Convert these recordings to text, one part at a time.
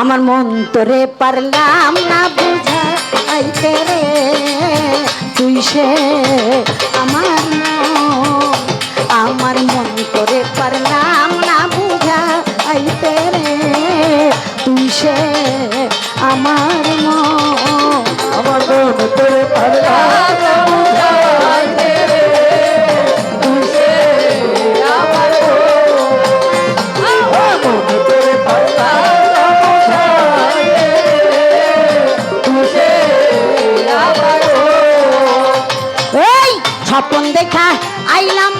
আমার মন তোরে পারলাম না বুঝাইতে রে। তুই সে আমার আমার মন তোরে পারলাম না বুঝাইতে রে। তুই সে আমার মন আমার মন তোরে পারলাম স্বপন দেখা আইলাম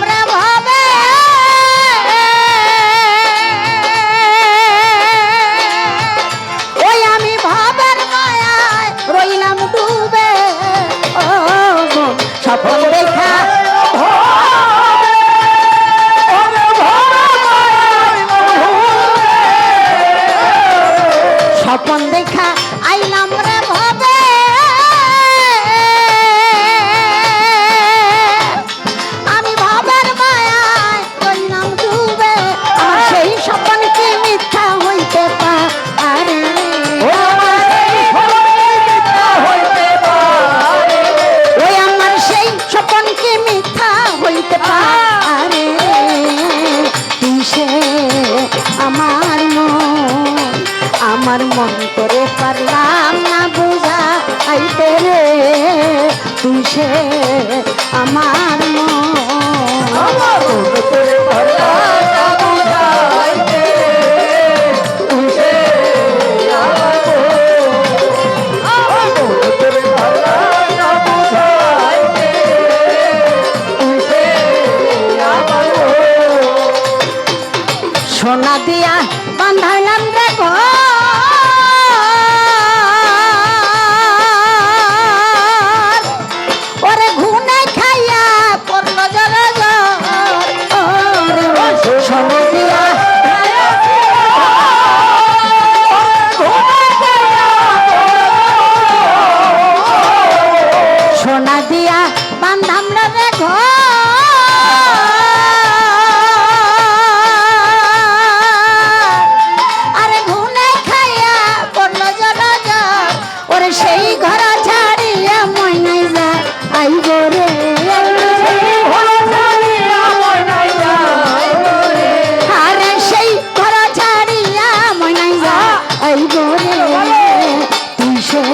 আমার মন আমার মন করে পারলাম না বোঝা আইতে রে। তুই সে আমার মন। আইব রে তুইসে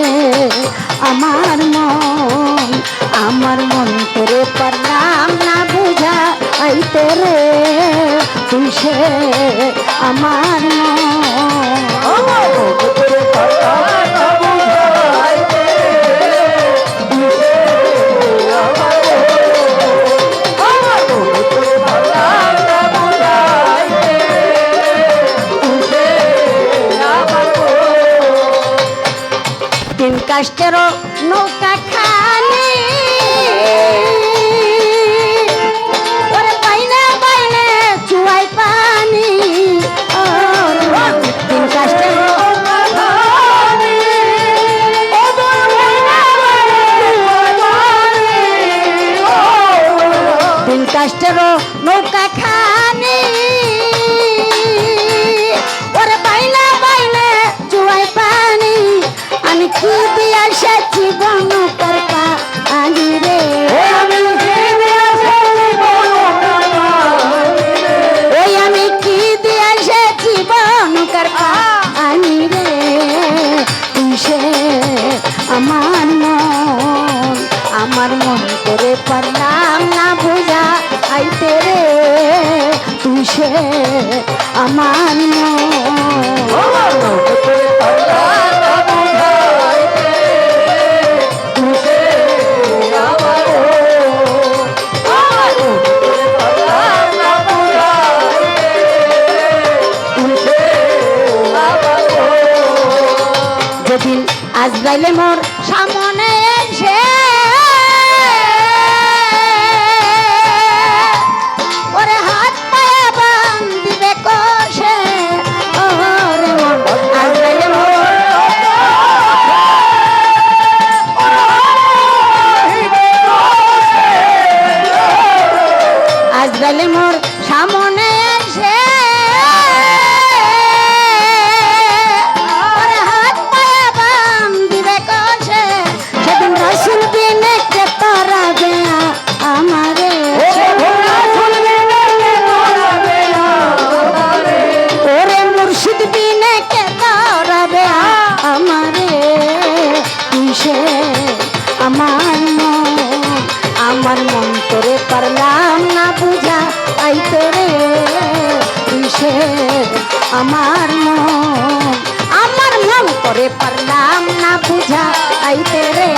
আমার মন আমার মন তোরে পারলাম না বুঝা আইতে রে। তুইসে আমার মন কাষ্টের নৌকা খানে। i'm Come on, আমার মন। আমার মন করে পারলাম না বুঝা আইতে রে।